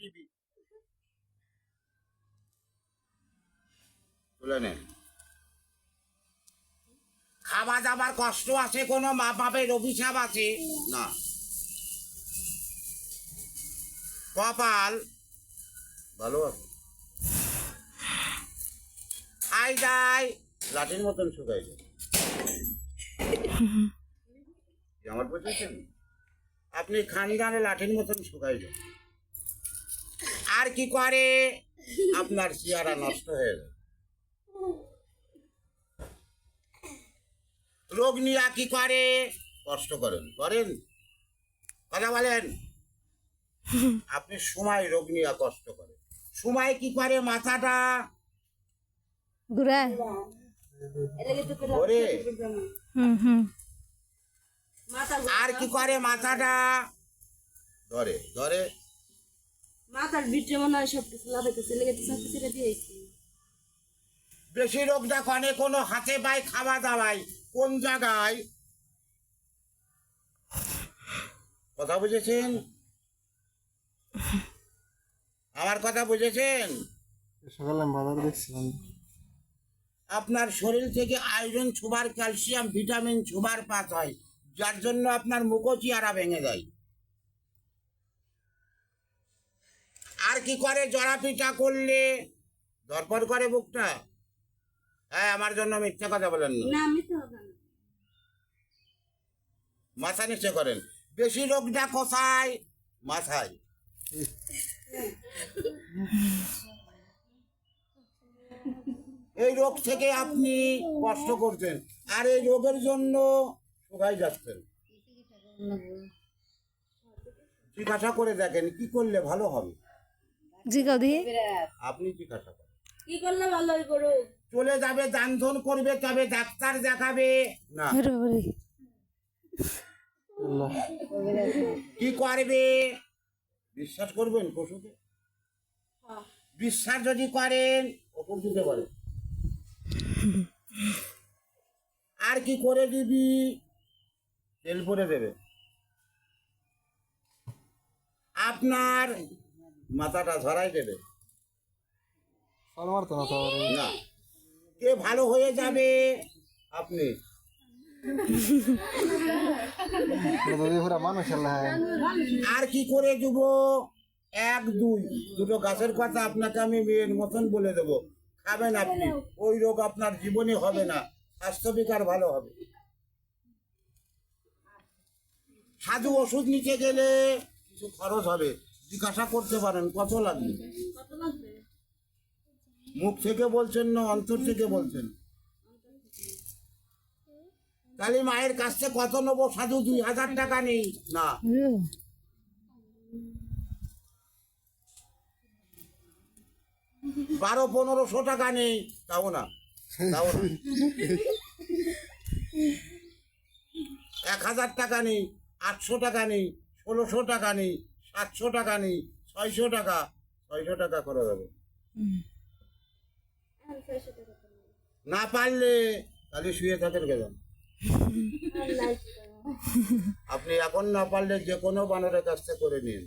দিবি। তুলে নেন খাওয়া দাবার কষ্ট আছে কোনো মা বাপের অভিশাপ আছে? না। কপাল। ভালো আছে। খাই যায় লাঠির মতন শুকাই যায়। আমার বুঝেছেন? আপনি খানদানে লাঠির মতন শুকাই যান। আর কি করে? আপনার চেহারা নষ্ট হয়ে যায় রোগ নিয়ে কি করে? কষ্ট করেন। করেন? কথা বলেন। আপনি সময় রোগ নিয়ে কষ্ট করেন। সময় কি করে মাথাটা? ঘুরা। আর কি করে মাথাটা? ধরে ধরে। মাথার ভিতরে মনে হয় সব কিছু লাগাইতেছে লেগেছে সব কিছু দিয়েছি বেশি রোগটা কনে কোনো হাতে পায় খাওয়া দাওয়ায় কোন জায়গায়? কথা বুঝেছেন? আমার কথা বুঝেছেন? সকালে আমি। দেখছিলাম আপনার শরীর থেকে আয়রন ছোবার ক্যালসিয়াম ভিটামিন ছোবার পাত হয় যার জন্য আপনার মুখো চেহারা ভেঙে যায়। আর কি করে জড়া পিঠা করলে? ধরপড় করে বুকটা? হ্যাঁ আমার জন্য মিথ্যা কথা বলেন না। মাথা নিচে করেন। বেশি রোগটা কোথায় মাথায়। এই রোগ থেকে আপনি কষ্ট করছেন আর এই রোগের জন্য শুকাই যাচ্ছেন। জিজ্ঞাসা করে দেখেন কি করলে ভালো হবে? জিগাও দি আপনি জিজ্ঞাসা করেন কি করলে ভালো গরু? চলে যাবে দান ধন করবে তবে ডাক্তার দেখাবে। না। কি করবে? বিশ্বাস করবেন পশুকে? বিশ্বাস যদি করেন ওপর দিতে পারে আর কি করে দিবি? তেল পরে দেবে। আপনার মাথাটা ধরাই দেবে। না কে ভালো হয়ে যাবে? আপনি। আর কি করে দেব এক দুই। দুটো গাছের কথা আপনাকে আমি মেয়ের মতন বলে দেব। খাবেন আপনি। ওই রোগ আপনার জীবনে হবে না। স্বাস্থ্য বিকার ভালো হবে। সাধু ওষুধ নিতে গেলে কিছু খরচ হবে। জিজ্ঞাসা করতে পারেন কত লাগবে? মুখ থেকে বলছেন না অন্তর থেকে বলছেন? তাহলে মায়ের কাছ থেকে কত নেব? সাধু দুই হাজার টাকা নেই। না। বারো পনেরোশো টাকা নেই। তাও না। তাও না। এক হাজার টাকা নেই আটশো টাকা নেই ষোলোশো টাকা নেই সাতশো টাকা নেই ছয়শো টাকা ছয়শো টাকা করা তো নেই। না পারলে তাহলে শুয়ে থাকেন গেলেন যান আপনি এখন না পারলে যে কোনো বানরের কাছ থেকে করে নিন।